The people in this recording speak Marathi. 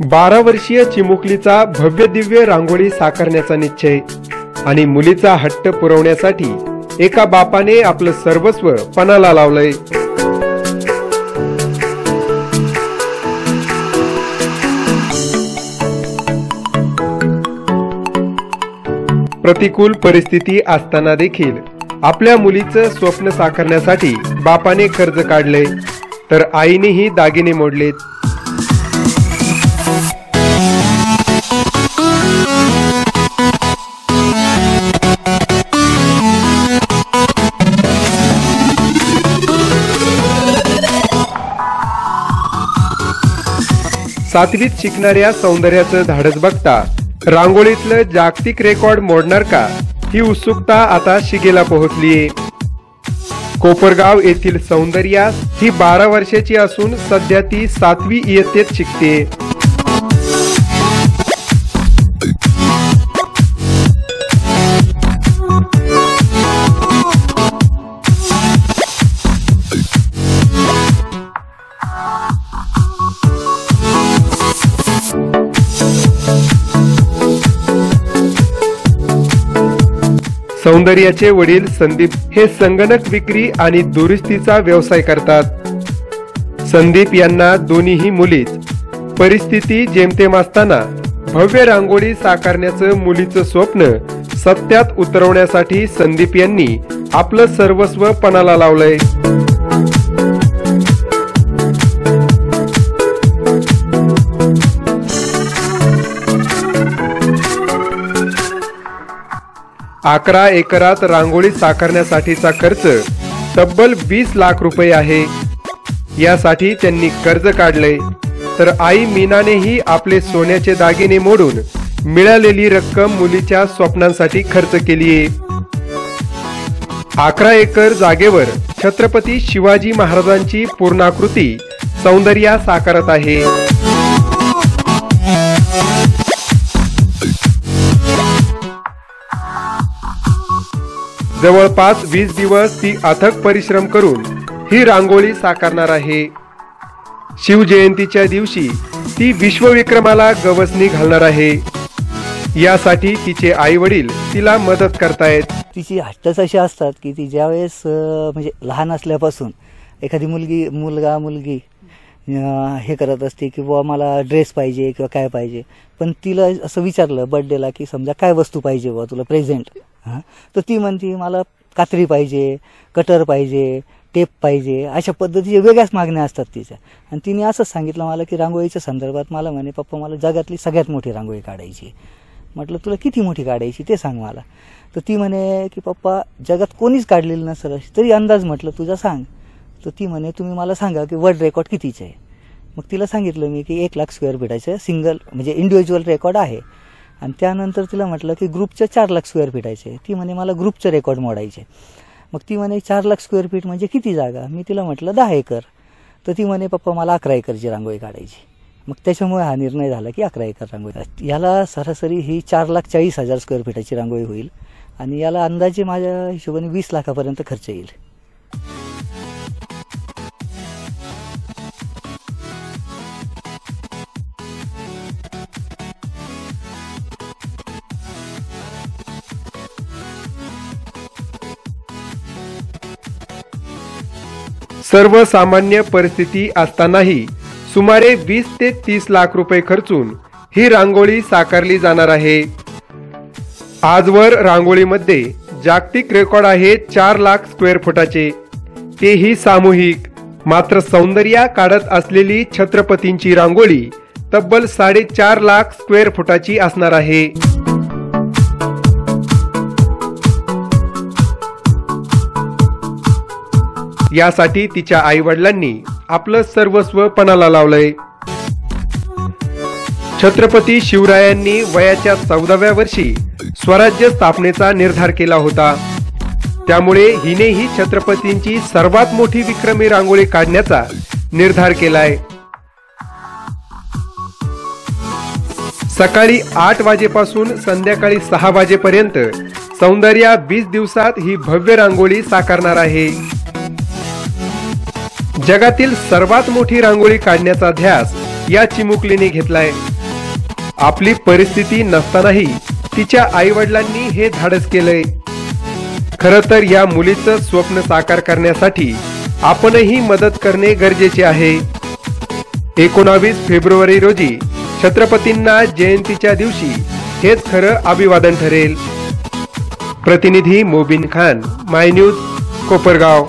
बारा वर्षीय चिमुकलीचा भव्य दिव्य रांगोळी साकारण्याचा निश्चय आणि मुलीचा हट्ट पुरवण्यासाठी एका बापाने आपलं सर्वस्व पणाला लावलंय. प्रतिकूल परिस्थिती असताना देखील आपल्या मुलीचं स्वप्न साकारण्यासाठी बापाने कर्ज काढले तर आईनेही दागिने मोडलेत. सातवीत शिकणाऱ्या सौंदर्याचं धाडस बघता रांगोळीतलं जागतिक रेकॉर्ड मोडणार का? ही उत्सुकता आता शिगेला पोहोचलीये. कोपरगाव येथील सौंदर्या ही बारा वर्षाची असून सध्या ती सातवी इयत्तेत शिकते सौंदर्याचे वडील संदीप हे संगणक विक्री आणि दुरुस्तीचा व्यवसाय करतात. संदीप यांना दोन्हीही मुलीच. परिस्थिती जेमतेम असताना भव्य रांगोळी साकारण्याचं मुलीचं स्वप्न सत्यात उतरवण्यासाठी संदीप यांनी आपलं सर्वस्व पणाला लावलंय. अकरा एकरात रांगोळी साकारण्यासाठीचा खर्च तब्बल वीस लाख रुपये आहे. यासाठी त्यांनी कर्ज काढले. तर आई मीनानेही आपले सोन्याचे दागिने मोडून मिळालेली रक्कम मुलीच्या स्वप्नांसाठी खर्च केलीये अकरा एकर जागेवर छत्रपती शिवाजी महाराजांची पूर्णाकृती सौंदर्या साकारत आहे. जवळपास वीस दिवस ती अथक परिश्रम करून ही रांगोळी साकारणार आहे. शिवजयंतीच्या दिवशी ती विश्वविक्रमाला गवसणी घालणार आहे. यासाठी तिचे आई वडील तिला मदत करतायत. तिची हट्टच अशी असतात की ती ज्यावेळेस म्हणजे लहान असल्यापासून एखादी मुलगी मुलगा मुलगी हे करत असते की बुवा मला ड्रेस पाहिजे किंवा काय पाहिजे. पण तिला असं विचारलं बर्थडेला की समजा काय वस्तू पाहिजे बुवा तुला प्रेझेंट? हां? तर ती म्हणते मला कात्री पाहिजे कटर पाहिजे टेप पाहिजे अशा पद्धतीच्या वेगळ्याच मागण्या असतात तिच्या. आणि तिने असंच सांगितलं मला की रांगोळीच्या संदर्भात मला म्हणे पप्पा मला जगातली सगळ्यात मोठी रांगोळी काढायची म्हटलं तुला किती मोठी काढायची ते सांग मला. तर ती म्हणे की पप्पा जगात कोणीच काढलेली नसेल अशी तरी अंदाज म्हटलं तुझा सांग. तर ती म्हणे तुम्ही मला सांगा की वर्ल्ड रेकॉर्ड कितीचं आहे? मग तिला सांगितलं मी की एक लाख स्क्वेअर फीटाचं सिंगल म्हणजे इंडिव्हिज्युअल रेकॉर्ड आहे. आणि त्यानंतर तिला म्हटलं की ग्रुपचं चार लाख स्क्वेअर फीट आहे. ती म्हणे मला ग्रुपचं रेकॉर्ड मोडायचे मग ती म्हणे चार लाख स्क्वेअर फीट म्हणजे किती जागा? मी तिला म्हटलं दहा एकर. तर ती म्हणे पप्पा मला अकरा एकरची रांगोळी काढायची मग त्याच्यामुळे हा निर्णय झाला की अकरा एकर रांगोळी याला सरासरी ही चार लाख चाळीस हजार स्क्वेअर फीटाची रांगोळी होईल आणि याला अंदाजे माझ्या हिशोबाने वीस लाखापर्यंत खर्च येईल. सर्वसामान्य परिस्थिती असतानाही सुमारे वीस ते तीस लाख रुपये खर्चून ही रांगोळी साकारली जाणार आहे. आजवर रांगोळीमध्ये जागतिक रेकॉर्ड आहे चार लाख स्क्वेअर फुटाचे. तेही सामूहिक मात्र सौंदर्या काढत असलेली छत्रपतींची रांगोळी तब्बल साडेचार लाख स्क्वेअर फुटाची असणार आहे. यासाठी तिच्या आई वडिलांनी आपलं सर्वस्व पणाला लावलंय. छत्रपती शिवरायांनी वयाच्या चौदाव्या वर्षी स्वराज्य स्थापनेचा निर्धार केला होता. त्यामुळे हिनेही छत्रपतींची सर्वात मोठी विक्रमी रांगोळी काढण्याचा निर्धार केलाय. सकाळी आठ वाजेपासून संध्याकाळी सहा वाजेपर्यंत सौंदर्या वीस दिवसात ही भव्य रांगोळी साकारणार आहे. जगातील सर्वात मोठी रांगोळी काढण्याचा ध्यास या चिमुकलीने घेतलाय. आपली परिस्थिती नसतानाही तिच्या आई वडिलांनी हे धाडस केलंय. खर तर या मुलीचं स्वप्न साकार करण्यासाठी आपणही मदत करणे गरजेचे आहे. एकोणावीस फेब्रुवारी रोजी छत्रपतींना जयंतीच्या दिवशी हेच खरं अभिवादन ठरेल. प्रतिनिधी मोबिन खान माय न्यूज कोपरगाव.